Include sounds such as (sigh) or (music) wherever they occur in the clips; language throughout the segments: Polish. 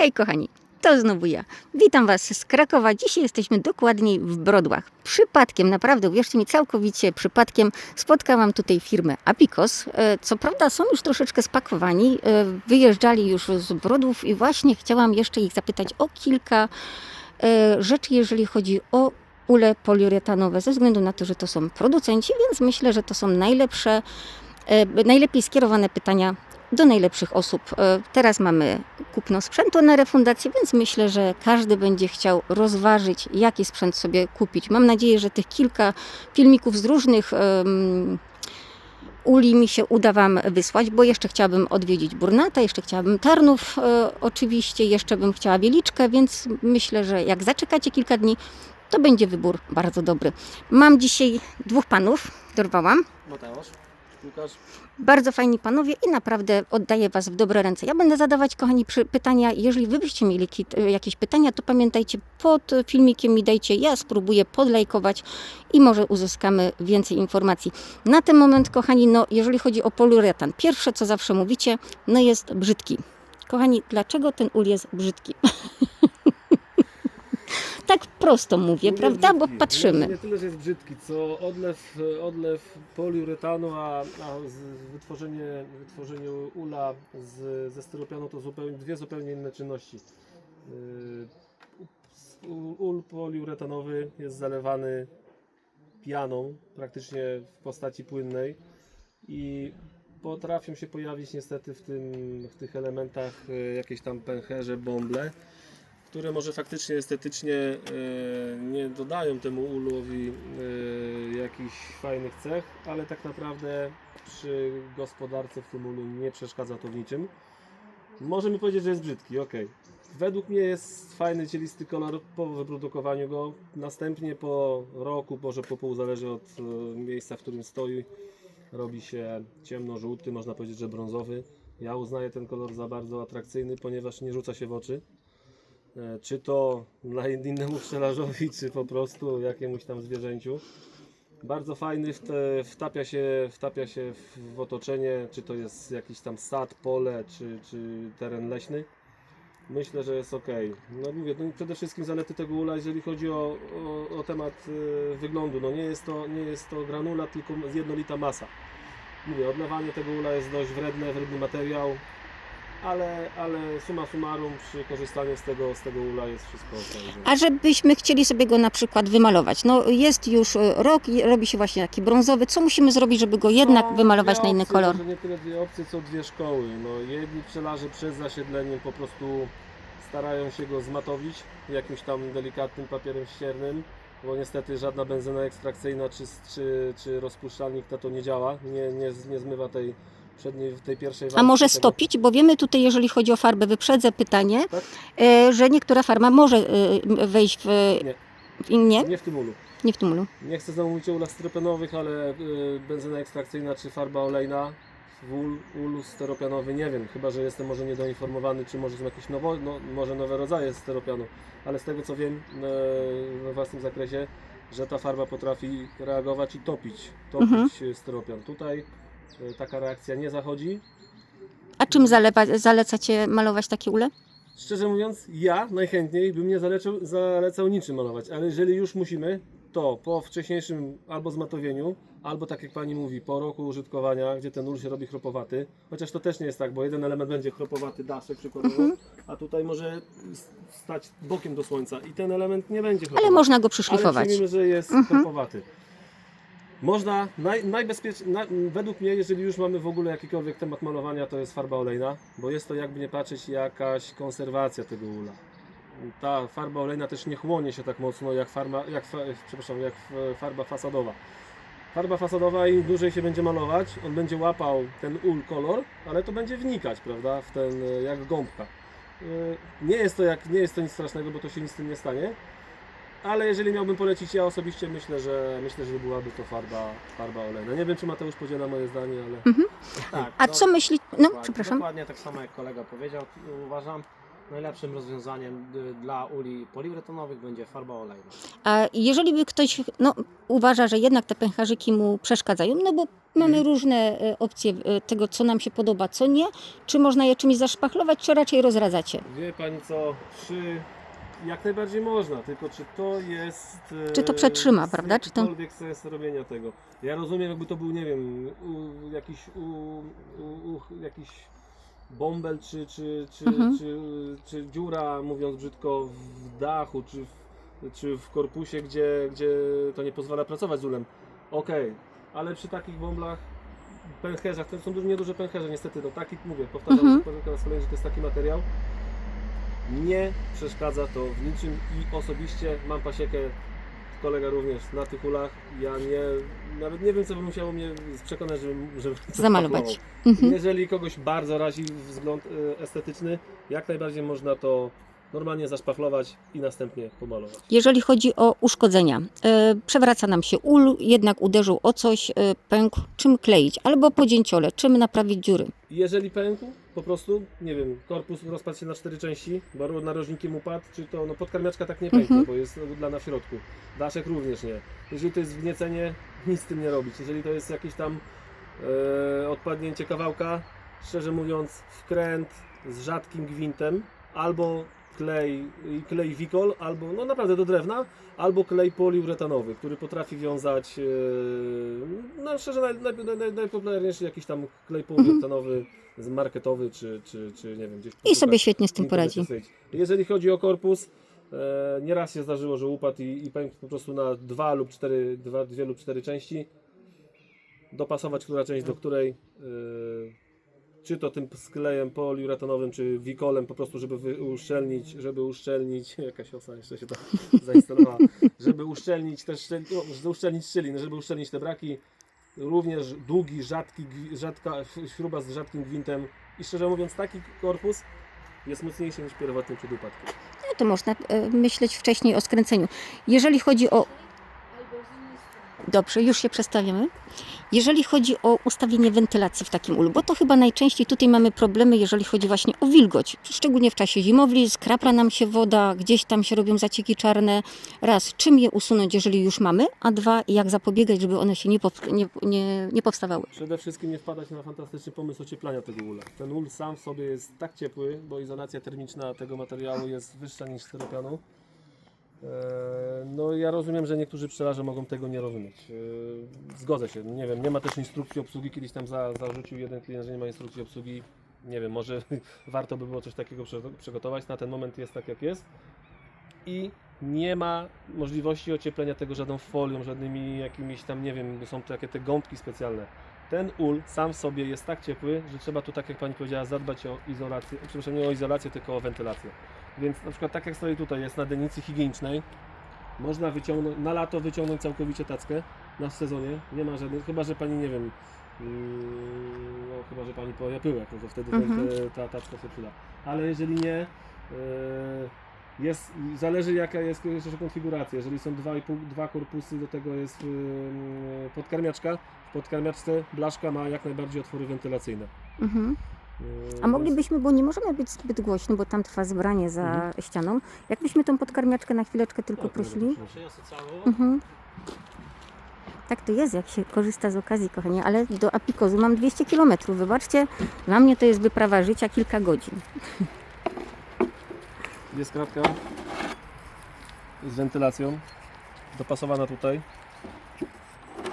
Hej kochani, to znowu ja. Witam Was z Krakowa. Dzisiaj jesteśmy dokładniej w Brodłach. Przypadkiem, naprawdę, uwierzcie mi, całkowicie przypadkiem spotkałam tutaj firmę Apikos. E, Co prawda są już troszeczkę spakowani, e, wyjeżdżali już z Brodów i właśnie chciałam jeszcze ich zapytać o kilka e, rzeczy, jeżeli chodzi o ule poliuretanowe, ze względu na to, że to są producenci, więc myślę, że to są najlepsze, najlepiej skierowane pytania do najlepszych osób. E, Teraz mamy kupno sprzętu na refundację, więc myślę, że każdy będzie chciał rozważyć, jaki sprzęt sobie kupić. Mam nadzieję, że tych kilka filmików z różnych em, uli mi się uda Wam wysłać, bo jeszcze chciałabym odwiedzić Burnata, jeszcze chciałabym Tarnów e, oczywiście, jeszcze bym chciała Wieliczkę, więc myślę, że jak zaczekacie kilka dni, to będzie wybór bardzo dobry. Mam dzisiaj dwóch panów, dorwałam. Mateusz, Łukasz, Bardzo fajni panowie i naprawdę oddaję Was w dobre ręce. Ja będę zadawać, kochani, pytania. Jeżeli Wy byście mieli y, jakieś pytania, to pamiętajcie, pod filmikiem mi dajcie, ja spróbuję podlajkować i może uzyskamy więcej informacji. Na ten moment, kochani, no jeżeli chodzi o poliuretan, pierwsze co zawsze mówicie, no jest brzydki. Kochani, dlaczego ten ul jest brzydki? (laughs) tak prosto mówię, prawda? Bo patrzymy. Nie, tyle, że jest brzydki, co odlew, odlew poliuretanu, a, a wytworzenie, wytworzenie ula z, ze styropianu to zupełnie, dwie zupełnie inne czynności. U- Ul poliuretanowy jest zalewany pianą, praktycznie w postaci płynnej i potrafią się pojawić niestety w, tym, w tych elementach e, jakieś tam pęcherze, bąble, które może faktycznie estetycznie e, nie dodają temu ulowi e, jakichś fajnych cech, ale tak naprawdę przy gospodarce w tym ulu nie przeszkadza to w niczym. Możemy powiedzieć, że jest brzydki, ok. Według mnie jest fajny, cielisty kolor po wyprodukowaniu go. Następnie po roku, może po pół, zależy od e, miejsca, w którym stoi, robi się ciemno-żółty, można powiedzieć, że brązowy. Ja uznaję ten kolor za bardzo atrakcyjny, ponieważ nie rzuca się w oczy. E, Czy to dla innemu pszczelarzowi, czy po prostu jakiemuś tam zwierzęciu. Bardzo fajny, wtapia się, wtapia się w, otoczenie, czy to jest jakiś tam sad, pole, czy, czy teren leśny. Myślę, że jest ok. No mówię, no przede wszystkim zalety tego ula, jeżeli chodzi o, o, o temat e, wyglądu. No nie jest, to, nie jest to granula, tylko jednolita masa. Mówię, odlewanie tego ula jest dość wredne, wredny materiał, ale, ale summa summarum przy korzystaniu z tego, z tego ula jest wszystko ok. A żebyśmy chcieli sobie go na przykład wymalować. No jest już y, rok i robi się właśnie taki brązowy. Co musimy zrobić, żeby go jednak Są wymalować dwie na inny opcje, kolor? Może nie tyle dwie opcje, co dwie szkoły. No, jedni pszczelarze przed zasiedleniem po prostu starają się go zmatowić jakimś tam delikatnym papierem ściernym, bo niestety żadna benzyna ekstrakcyjna czy, czy, czy rozpuszczalnik na to nie działa, nie, nie, nie zmywa tej przedniej, tej pierwszej A może stopić? Bo wiemy tutaj, jeżeli chodzi o farbę, wyprzedzę pytanie, Tak? y, że niektóra farba może y, wejść w, Nie. w nie? Nie w tym ulu. Nie w tym ulu. Nie chcę znowu mówić o ulach styropenowych, ale y, benzyna ekstrakcyjna czy farba olejna w ul, ulu steropianowy nie wiem, chyba że jestem może niedoinformowany, czy może są jakieś nowo, no, może nowe rodzaje steropianu, ale z tego co wiem y, we własnym zakresie, że ta farba potrafi reagować i topić, topić Mhm. steropian. Tutaj taka reakcja nie zachodzi. A czym zalewa, zalecacie malować takie ule? Szczerze mówiąc, ja najchętniej bym nie zalecał, zalecał niczym malować, ale jeżeli już musimy, to po wcześniejszym albo zmatowieniu, albo tak jak pani mówi, po roku użytkowania, gdzie ten ul się robi chropowaty, chociaż to też nie jest tak, bo jeden element będzie chropowaty, daszek przykładowo, a tutaj może stać bokiem do słońca i ten element nie będzie chropowaty. Ale można go Ale przyszlifować. przyjmijmy, że jest Mhm. chropowaty. Można, naj, najbezpieczniej, na, według mnie, jeżeli już mamy w ogóle jakikolwiek temat malowania, to jest farba olejna, bo jest to jakby nie patrzeć jakaś konserwacja tego ula. Ta farba olejna też nie chłonie się tak mocno jak farba, jak, przepraszam, jak farba fasadowa. Farba fasadowa im dłużej się będzie malować, on będzie łapał ten ul kolor, ale to będzie wnikać, prawda, w ten, jak gąbka. E, Nie jest to, jak, nie jest to nic strasznego, bo to się nic z tym nie stanie. Ale jeżeli miałbym polecić, ja osobiście myślę, że myślę, że byłaby to farba, farba olejna. Nie wiem, czy Mateusz podziela moje zdanie, ale Tak, A do- co myśli... No, dokładnie- przepraszam. Dokładnie tak samo jak kolega powiedział, uważam. najlepszym rozwiązaniem y, dla uli poliuretanowych będzie farba olejna. A jeżeli by ktoś no, uważa, że jednak te pęcherzyki mu przeszkadzają, no bo mamy Mhm. różne e, opcje e, tego, co nam się podoba, co nie, czy można je czymś zaszpachlować, czy raczej rozradzacie? Wie pani co, przy... Jak najbardziej można, tylko czy to jest... e, Czy to przetrzyma, prawda? Czy to- sens robienia tego. Ja rozumiem, jakby to był, nie wiem, u, jakiś, u, u, u, jakiś bąbel, czy, czy, czy, Mhm. czy, czy dziura, mówiąc brzydko, w dachu, czy w, czy w korpusie, gdzie, gdzie to nie pozwala pracować z ulem. Okej, ale przy takich bąblach, pęcherzach, to są duże, nieduże pęcherze, niestety, no taki, mówię, powtarzam Mhm. mhm. po raz kolejny, że to jest taki materiał, nie przeszkadza to w niczym i osobiście mam pasiekę, kolega również na tych ulach. Ja nie, nawet nie wiem, co by musiało mnie przekonać, żebym, żebym to Zamalować. Mhm. Jeżeli kogoś bardzo razi wzgląd y, estetyczny, jak najbardziej można to normalnie zaszpachlować i następnie pomalować. Jeżeli chodzi o uszkodzenia, e, przewraca nam się ul, jednak uderzył o coś, e, pękł, czym kleić, albo podzięciole, czym naprawić dziury. Jeżeli pękł, po prostu, nie wiem, korpus rozpadł się na cztery części, bo narożnikiem upadł, czy to, no podkarmiaczka tak nie pęknie, Mhm. bo jest udlana w środku. Daszek również nie. Jeżeli to jest wgniecenie, nic z tym nie robić. Jeżeli to jest jakieś tam e, odpadnięcie kawałka, szczerze mówiąc, wkręt z rzadkim gwintem, albo klej, klej wikol, albo, no naprawdę do drewna, albo klej poliuretanowy, który potrafi wiązać, e, no szczerze, naj, naj, naj, naj, najpopularniejszy jakiś tam klej poliuretanowy, z marketowy, czy, czy, czy nie wiem, gdzieś I sobie świetnie z tym poradzi. Jeżeli chodzi o korpus, e, nieraz się zdarzyło, że upadł i, i pękł po prostu na dwa lub cztery, dwa, dwie lub cztery części. Dopasować, która część do której. e, czy to tym sklejem poliuretanowym, czy wikolem po prostu, żeby uszczelnić, żeby uszczelnić, (laughs) jakaś osa jeszcze się tam (laughs) zainstalowała, żeby uszczelnić szczel- no, uszczelnić szczeliny, żeby uszczelnić te braki. Również długi, rzadki, rzadka, śruba z rzadkim gwintem i szczerze mówiąc taki korpus jest mocniejszy niż pierwotny przed upadkiem. No to można e, myśleć wcześniej o skręceniu. Jeżeli chodzi o. Dobrze, już się przestawiamy. Jeżeli chodzi o ustawienie wentylacji w takim ulu, bo to chyba najczęściej tutaj mamy problemy, jeżeli chodzi właśnie o wilgoć. Szczególnie w czasie zimowli, skrapla nam się woda, gdzieś tam się robią zacieki czarne. Raz, czym je usunąć, jeżeli już mamy, a dwa, jak zapobiegać, żeby one się nie, nie, nie, nie powstawały. Przede wszystkim nie wpadać na fantastyczny pomysł ocieplania tego ula. Ten ul sam w sobie jest tak ciepły, bo izolacja termiczna tego materiału jest wyższa niż styropianu. Eee, No ja rozumiem, że niektórzy pszczelarze mogą tego nie rozumieć. Eee, Zgodzę się, nie wiem, nie ma też instrukcji obsługi, kiedyś tam za, zarzucił jeden klient, że nie ma instrukcji obsługi. Nie wiem, może (laughs) warto by było coś takiego przygotować. Na ten moment jest tak jak jest. I nie ma możliwości ocieplenia tego żadną folią, żadnymi jakimiś tam, nie wiem, są takie te gąbki specjalne. Ten ul sam w sobie jest tak ciepły, że trzeba tu, tak jak Pani powiedziała, zadbać o izolację, przepraszam, nie o izolację, tylko o wentylację. Więc na przykład tak jak stoi tutaj, jest na denicy higienicznej, można wyciągnąć, na lato wyciągnąć całkowicie tackę, na sezonie, nie ma żadnych, chyba że Pani, nie wiem, mm, no chyba, że Pani poja pyłek, no to wtedy Mhm. ten- ta tacka się przyda. Ale jeżeli nie, e, jest, zależy jaka jest jeszcze konfiguracja. Jeżeli są dwa, i pół, dwa korpusy, do tego jest ym, podkarmiaczka. W podkarmiaczce blaszka ma jak najbardziej otwory wentylacyjne. Mhm. A moglibyśmy, bo nie możemy być zbyt głośno, bo tam trwa zebranie za Mhm. ścianą, jakbyśmy tą podkarmiaczkę na chwileczkę tylko Tak, prosili? Mhm. Tak to jest, jak się korzysta z okazji, kochanie, ale do Apikozu mam 200 km. Wybaczcie, dla mnie to jest wyprawa życia kilka godzin. Jest kratka z wentylacją, dopasowana tutaj.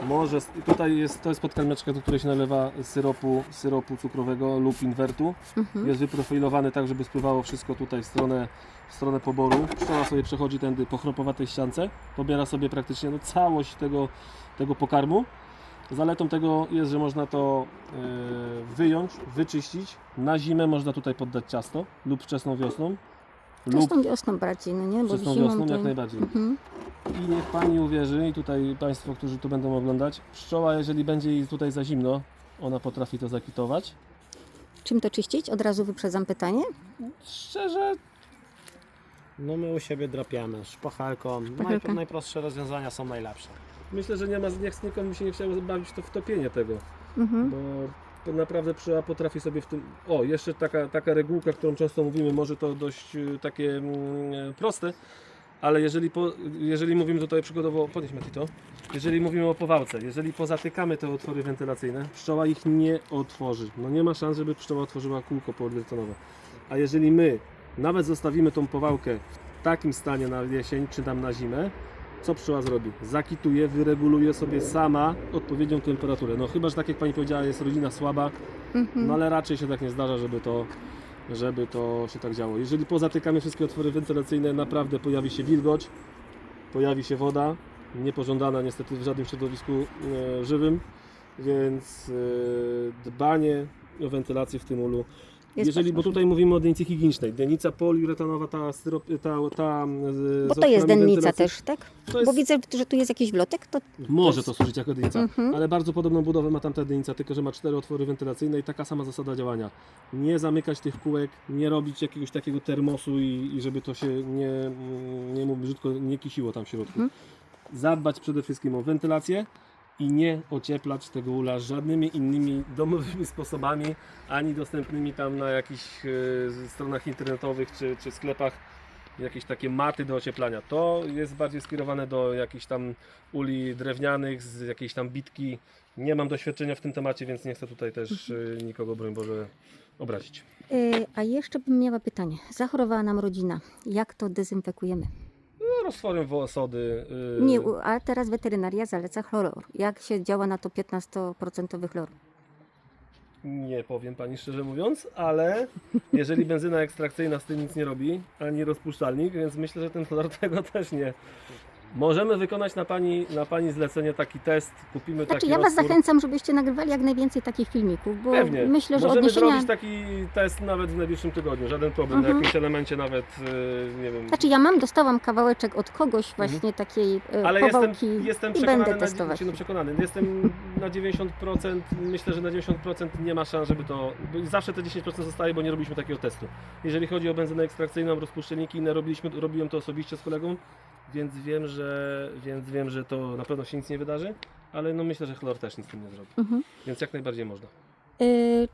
Może, tutaj jest, to jest podkarmiaczka, do której się nalewa syropu, syropu cukrowego lub inwertu. Mhm. Jest wyprofilowany tak, żeby spływało wszystko tutaj w stronę, w stronę poboru. Pszczoła sobie przechodzi tędy po chropowatej ściance, pobiera sobie praktycznie no, całość tego, tego pokarmu. Zaletą tego jest, że można to e, wyjąć, wyczyścić. Na zimę można tutaj poddać ciasto lub wczesną wiosną. Lub Wczesną wiosną bardziej, no nie? Bo zimą wiosną to... jak najbardziej. Mhm. I niech Pani uwierzy, i tutaj Państwo, którzy tu będą oglądać, pszczoła, jeżeli będzie jej tutaj za zimno, ona potrafi to zakitować. Czym to czyścić? Od razu wyprzedzam pytanie. Szczerze, No my u siebie drapiamy szpachelką. Szpachelka. Naj, najprostsze rozwiązania są najlepsze. myślę, że nie ma, niech nikomu się nie chciało bawić w to wtopienie tego. Mhm. bo naprawdę potrafi sobie w tym... O, jeszcze taka, taka regułka, którą często mówimy, może to dość y, takie mm, proste, ale jeżeli, po, jeżeli mówimy tutaj przykładowo, podnieś Mati to, jeżeli mówimy o powałce, jeżeli pozatykamy te otwory wentylacyjne, pszczoła ich nie otworzy. No nie ma szans, żeby pszczoła otworzyła kółko poliuretanowe. A jeżeli my nawet zostawimy tą powałkę w takim stanie na jesień czy tam na zimę, co pszczoła zrobi? Zakituje, wyreguluje sobie sama odpowiednią temperaturę. No chyba, że tak jak Pani powiedziała, jest rodzina słaba, Mhm. no ale raczej się tak nie zdarza, żeby to, żeby to się tak działo. Jeżeli pozatykamy wszystkie otwory wentylacyjne, naprawdę pojawi się wilgoć, pojawi się woda, niepożądana niestety w żadnym środowisku e, żywym, więc e, dbanie o wentylację w tym ulu. Jest Jeżeli, bo tutaj mówimy o dennicy higienicznej, denica poliuretanowa, ta, ta, ta e, z Bo to jest dennica też, tak? To Bo jest, widzę, że tu jest jakiś wlotek, to może to służyć jako denica, Mhm. ale bardzo podobną budowę ma tamta denica, tylko że ma cztery otwory wentylacyjne i taka sama zasada działania. Nie zamykać tych kółek, nie robić jakiegoś takiego termosu i, i żeby to się nie, nie mów brzydko, nie kisiło tam w środku. Mhm. Zadbać przede wszystkim o wentylację i nie ocieplać tego ula żadnymi innymi domowymi sposobami, ani dostępnymi tam na jakichś e, stronach internetowych czy, czy sklepach jakieś takie maty do ocieplania. To jest bardziej skierowane do jakichś tam uli drewnianych, z jakiejś tam bitki. Nie mam doświadczenia w tym temacie, więc nie chcę tutaj też e, nikogo, broń Boże, obrazić. Yy, A jeszcze bym miała pytanie. Zachorowała nam rodzina. Jak to dezynfekujemy? Roztworem wosody. e, Nie, a teraz weterynaria zaleca chlor. Jak się działa na to 15% chlor? Nie powiem pani szczerze mówiąc, ale jeżeli benzyna ekstrakcyjna z tym nic nie robi, ani rozpuszczalnik, więc myślę, że ten chlor (laughs) tego też nie. Możemy wykonać na pani, na pani zlecenie taki test, kupimy Znaczy taki ja Was roztwór. zachęcam, żebyście nagrywali jak najwięcej takich filmików, bo Pewnie. myślę, że Możemy odniesienia... zrobić taki test nawet w najbliższym tygodniu, żaden problem, na Mhm. jakimś elemencie nawet, e, nie wiem. Znaczy ja mam, dostałam kawałeczek od kogoś właśnie takiej e, Mhm. Ale jestem, jestem i przekonany, będę na, testować. znaczy, no przekonany, jestem na 90%, myślę, że na 90% nie ma szans, żeby to, bo zawsze te 10% zostaje, bo nie robiliśmy takiego testu. Jeżeli chodzi o benzynę ekstrakcyjną, rozpuszczalniki inne, robiliśmy, robiłem to osobiście z kolegą, więc wiem, że, więc wiem, że to na pewno się nic nie wydarzy, ale no myślę, że chlor też nic z tym nie zrobi, Mhm. więc jak najbardziej można. E,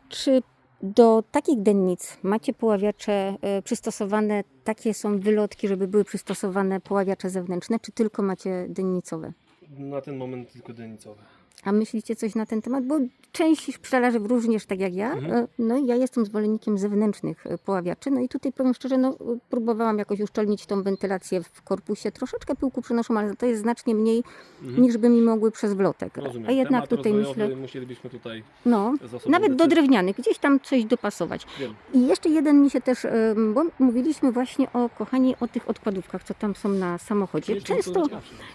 Czy do takich dennic macie poławiacze e, przystosowane, takie są wylotki, żeby były przystosowane poławiacze zewnętrzne, czy tylko macie dennicowe? Na ten moment tylko denicowe. A myślicie coś na ten temat? Bo część pszczelarzy również tak jak ja, Mhm. e, no i ja jestem zwolennikiem zewnętrznych e, poławiaczy. No i tutaj powiem szczerze, no e, próbowałam jakoś uszczelnić tą wentylację w korpusie. Troszeczkę pyłku przynoszą, ale to jest znacznie mniej Mhm. niż by mi mogły przez wlotek. Rozumiem. A jednak Temat tutaj myślę, musielibyśmy tutaj no, nawet do drewnianych, gdzieś tam coś dopasować. Wiem. I jeszcze jeden mi się też, bo mówiliśmy właśnie o, kochani, o tych odkładówkach, co tam są na samochodzie. Często,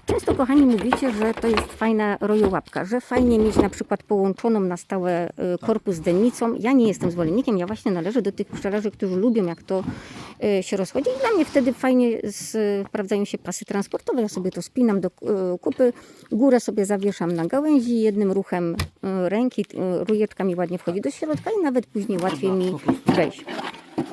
często, kochani, mówicie, że to jest fajna rojołapka, że fajnie mieć na przykład połączoną na stałe e, korpus z dennicą. Ja nie jestem zwolennikiem, ja właśnie należę do tych pszczelarzy, którzy lubią, jak to e, się rozchodzi. I dla mnie wtedy fajnie sprawdzają się pasy transportowe. Ja sobie to spinam do e, kupy, górę sobie zawieszam na gałęzi, jednym ruchem ręki, rujeczka mi ładnie wchodzi do środka i nawet później łatwiej mi Po prostu. wejść.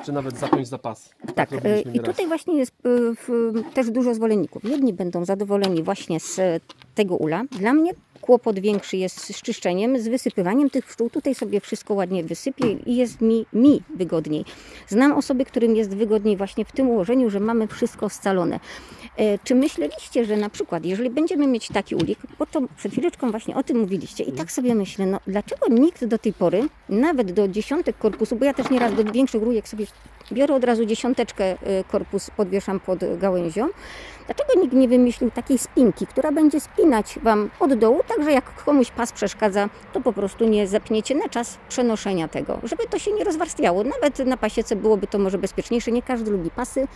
Czy nawet zapiąć zapas. Tak, robiliśmy i tutaj właśnie jest w, też dużo zwolenników. Jedni będą zadowoleni właśnie z tego ula. Dla mnie kłopot większy jest z czyszczeniem, z wysypywaniem tych pszczół. Tutaj sobie wszystko ładnie wysypię i jest mi, mi wygodniej. Znam osoby, którym jest wygodniej właśnie w tym ułożeniu, że mamy wszystko scalone. E, Czy myśleliście, że na przykład, jeżeli będziemy mieć taki ulik, bo to przed chwileczką właśnie o tym mówiliście i tak sobie myślę, no dlaczego nikt do tej pory, nawet do dziesiątek korpusu, bo ja też nieraz do większych rójek sobie biorę od razu dziesiąteczkę y, korpus, podwieszam pod gałęzią, dlaczego nikt nie wymyślił takiej spinki, która będzie spinać Wam od dołu, tak że jak komuś pas przeszkadza, to po prostu nie zepniecie na czas przenoszenia tego, żeby to się nie rozwarstwiało. Nawet na pasiece byłoby to może bezpieczniejsze, nie każdy lubi pasy,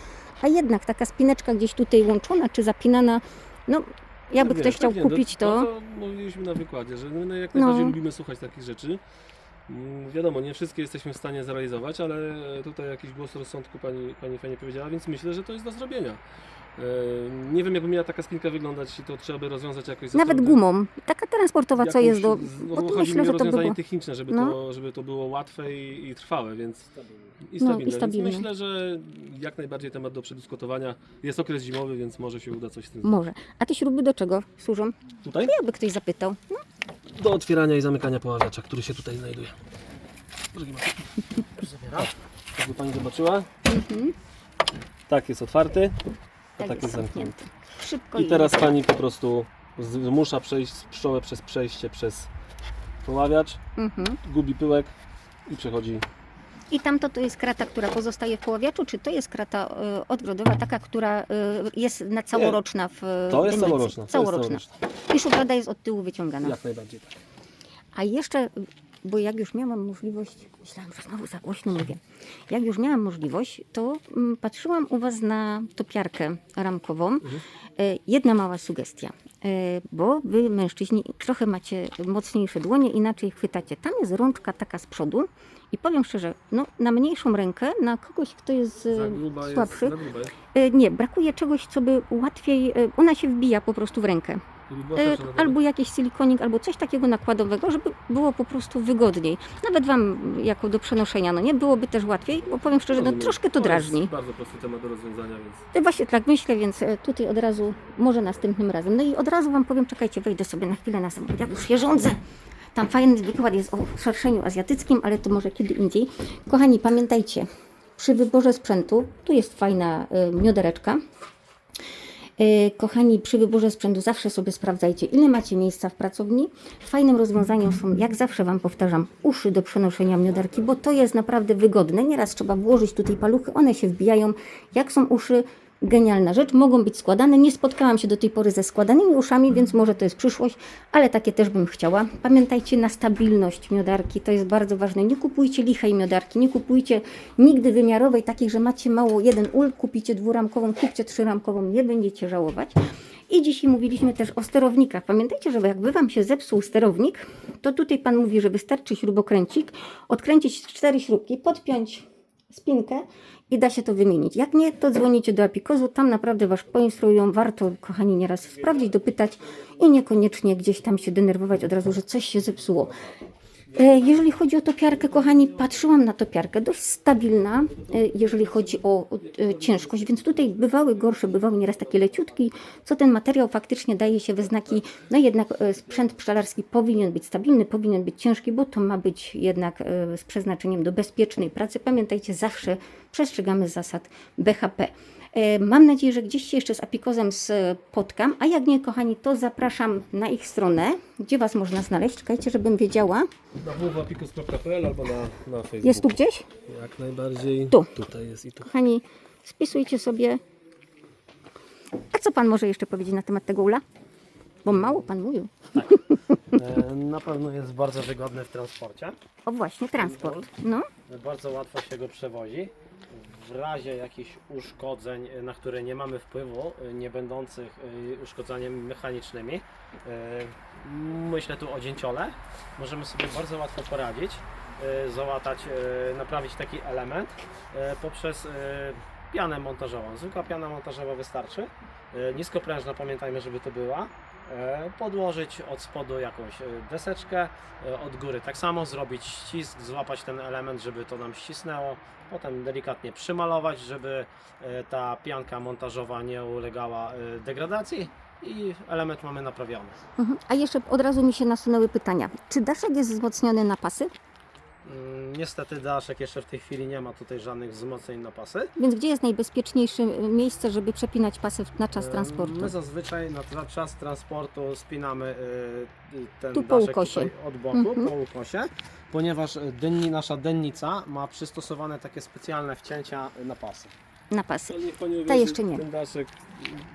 a jednak taka spineczka gdzieś tutaj łączona czy zapinana, no jakby Pewnie, ktoś chciał pewnie. kupić to... to, To, mówiliśmy na wykładzie, że my jak najbardziej No. lubimy słuchać takich rzeczy. Mm, Wiadomo, nie wszystkie jesteśmy w stanie zrealizować, ale tutaj jakiś głos rozsądku pani, pani fajnie powiedziała, więc myślę, że to jest do zrobienia. E, Nie wiem, jakby miała taka spinka wyglądać, to trzeba by rozwiązać jakoś nawet gumą, taka transportowa, co jest do... Bo to chodzi myślę, mi o że to by rozwiązanie było... techniczne, żeby, No. to, żeby to było łatwe i, i trwałe, więc i No, i stabilne. stabilne. Więc myślę, że jak najbardziej temat do przedyskutowania. Jest okres zimowy, więc może się uda coś z tym zrobić. Może. A te śruby do czego służą? Tutaj? Jakby ktoś zapytał. No, do otwierania i zamykania poławiacza, który się tutaj znajduje. Maciej, Zabieram. jakby Pani zobaczyła, Mhm. tak jest otwarty, Tak, jest zamknięty. Szybko I teraz Pani po prostu zmusza przejść pszczołę przez przejście przez poławiacz, Mhm. gubi pyłek i przechodzi I tamto to jest krata, która pozostaje w poławiaczu, czy to jest krata e, odgrodowa, taka, która e, jest na całoroczna w e, To jest emisji? całoroczna. To jest Całoroczna. I szuflada jest od tyłu wyciągana. Jak najbardziej tak. A jeszcze, bo jak już miałam możliwość, myślałam, że znowu za głośno mówię. Jak już miałam możliwość, to mm, patrzyłam u Was na topiarkę ramkową. Mhm. E, Jedna mała sugestia, e, bo Wy mężczyźni trochę macie mocniejsze dłonie, inaczej chwytacie. Tam jest rączka taka z przodu i powiem szczerze, no, na mniejszą rękę, na kogoś, kto jest e, słabszy, jest. nie, brakuje czegoś, co by łatwiej, ona się wbija po prostu w rękę. E, albo jakiś silikonik, albo coś takiego nakładowego, żeby było po prostu wygodniej. Nawet Wam jako do przenoszenia, no nie, byłoby też łatwiej, bo powiem szczerze, no Rozumiem. troszkę to drażni. jest bardzo prosty temat do rozwiązania, więc E, Właśnie tak myślę, więc e, tutaj od razu, może następnym razem. No i od razu Wam powiem, czekajcie, wejdę sobie na chwilę na samochód, jak już się rządzę. Tam fajny wykład jest o szerszeniu azjatyckim, ale to może kiedy indziej. Kochani, pamiętajcie, przy wyborze sprzętu, tu jest fajna y, miodereczka. E, Kochani, przy wyborze sprzętu zawsze sobie sprawdzajcie, ile macie miejsca w pracowni. Fajnym rozwiązaniem są, jak zawsze Wam powtarzam, uszy do przenoszenia miodarki, bo to jest naprawdę wygodne. Nieraz trzeba włożyć tutaj paluchy, one się wbijają. Jak są uszy, genialna rzecz. Mogą być składane. Nie spotkałam się do tej pory ze składanymi uszami, więc może to jest przyszłość, ale takie też bym chciała. Pamiętajcie na stabilność miodarki, to jest bardzo ważne. Nie kupujcie lichej miodarki, nie kupujcie nigdy wymiarowej, takiej, że macie mało jeden ul, kupicie dwuramkową, kupcie trzyramkową, nie będziecie żałować. I dzisiaj mówiliśmy też o sterownikach. Pamiętajcie, że jakby Wam się zepsuł sterownik, to tutaj Pan mówi, że wystarczy śrubokręcik, odkręcić cztery śrubki, podpiąć spinkę i da się to wymienić. Jak nie, to dzwonicie do Apikozu, tam naprawdę Was poinstruują. Warto, kochani, nieraz sprawdzić, dopytać i niekoniecznie gdzieś tam się denerwować od razu, że coś się zepsuło. E, Jeżeli chodzi o topiarkę, kochani, patrzyłam na topiarkę, dość stabilna, e, jeżeli chodzi o e, ciężkość, więc tutaj bywały gorsze, bywały nieraz takie leciutki, co ten materiał faktycznie daje się we znaki, no jednak sprzęt pszczelarski powinien być stabilny, powinien być ciężki, bo to ma być jednak z przeznaczeniem do bezpiecznej pracy. Pamiętajcie, zawsze przestrzegamy zasad BHP. E, Mam nadzieję, że gdzieś się jeszcze z Apikozem spotkam, a jak nie, kochani, to zapraszam na ich stronę, gdzie Was można znaleźć. Czekajcie, żebym wiedziała. na www.apikos.pl albo na, na Facebooku. Jest tu gdzieś? Jak najbardziej. Tu. Tutaj jest i tu. Kochani, spisujcie sobie. A co Pan może jeszcze powiedzieć na temat tego ula? Bo mało Pan mówił. E, Na pewno jest bardzo wygodny w transporcie. O właśnie, transport. No, Bardzo łatwo się go przewozi. W razie jakichś uszkodzeń, e, na które nie mamy wpływu, e, nie będących e, uszkodzeniami mechanicznymi, myślę tu o dzięciole, możemy sobie bardzo łatwo poradzić, załatać, naprawić taki element poprzez pianę montażową. Zwykła piana montażowa wystarczy. Niskoprężna, pamiętajmy, żeby to była. E, Podłożyć od spodu jakąś e, deseczkę, e, od góry tak samo, zrobić ścisk, złapać ten element, żeby to nam ścisnęło. Potem delikatnie przymalować, żeby ta pianka montażowa nie ulegała degradacji i element mamy naprawiony. mhm. a jeszcze od razu mi się nasunęły pytania. Czy daszek jest wzmocniony na pasy? Mm, Niestety daszek jeszcze w tej chwili nie ma tutaj żadnych wzmocnień na pasy. Więc gdzie jest najbezpieczniejsze miejsce, żeby przepinać pasy na czas transportu? My zazwyczaj na czas transportu spinamy y, ten Tu daszek tutaj od boku, Mhm. po ukosie, ponieważ denni, nasza dennica ma przystosowane takie specjalne wcięcia na pasy. Na pasy. Niech pani Ta jeszcze nie. Ten daszek,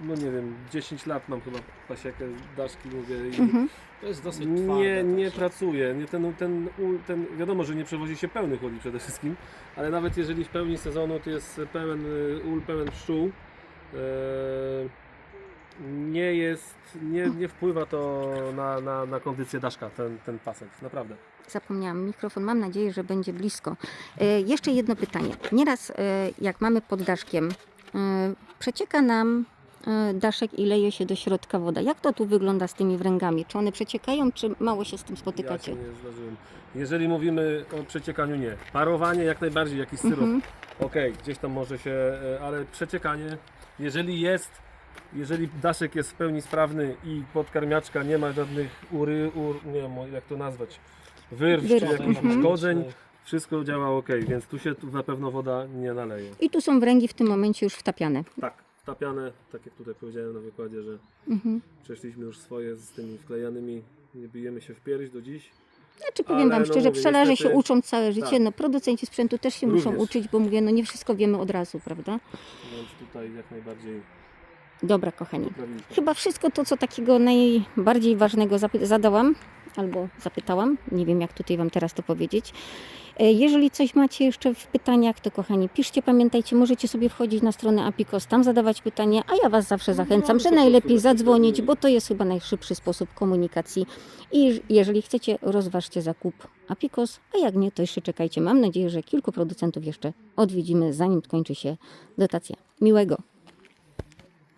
no nie wiem, 10 lat mam chyba pasiekę, daszki mówię i Mhm. To jest dosyć twarde. nie, nie też. pracuje. Nie, ten, ten, ten, wiadomo, że nie przewozi się pełnych uli przede wszystkim, ale nawet jeżeli w pełni sezonu to jest pełen y, ul, pełen pszczół, e, nie jest, nie, nie wpływa to na, na, na kondycję daszka, ten, ten pasek, naprawdę. Zapomniałam mikrofon, mam nadzieję, że będzie blisko. E, jeszcze jedno pytanie. Nieraz, e, jak mamy pod daszkiem, e, przecieka nam daszek i leje się do środka woda. Jak to tu wygląda z tymi wręgami? Czy one przeciekają, czy mało się z tym Ja spotykacie? się nie zdarzyłem. Jeżeli mówimy o przeciekaniu, nie. Parowanie jak najbardziej, jakiś syrop. Mhm. Okej, gdzieś tam może się, ale przeciekanie, jeżeli jest jeżeli daszek jest w pełni sprawny i podkarmiaczka nie ma żadnych ury, ur, nie wiem jak to nazwać, wyrw czy Wyrw, jakichś mhm. uszkodzeń, wszystko działa ok, więc tu się tu na pewno woda nie naleje. I tu są wręgi w tym momencie już wtapiane. Tak, wtapiane, tak jak tutaj powiedziałem na wykładzie, że Mhm. przeszliśmy już swoje z tymi wklejanymi, nie bijemy się w pierś do dziś. Znaczy powiem Ale Wam no szczerze, mówię, pszczelarze niestety- się uczą całe życie, tak. no producenci sprzętu też się muszą Również. uczyć, bo mówię, no nie wszystko wiemy od razu, prawda? Więc tutaj jak najbardziej Dobra, kochani. Chyba wszystko to, co takiego najbardziej ważnego zadałam albo zapytałam. Nie wiem, jak tutaj Wam teraz to powiedzieć. E, Jeżeli coś macie jeszcze w pytaniach, to kochani, piszcie, pamiętajcie, możecie sobie wchodzić na stronę Apikos, tam zadawać pytania, a ja Was zawsze zachęcam, no, że najlepiej zadzwonić, bo to jest chyba najszybszy sposób komunikacji. I jeżeli chcecie, rozważcie zakup Apikos, a jak nie, to jeszcze czekajcie. Mam nadzieję, że kilku producentów jeszcze odwiedzimy, zanim skończy się dotacja. Miłego!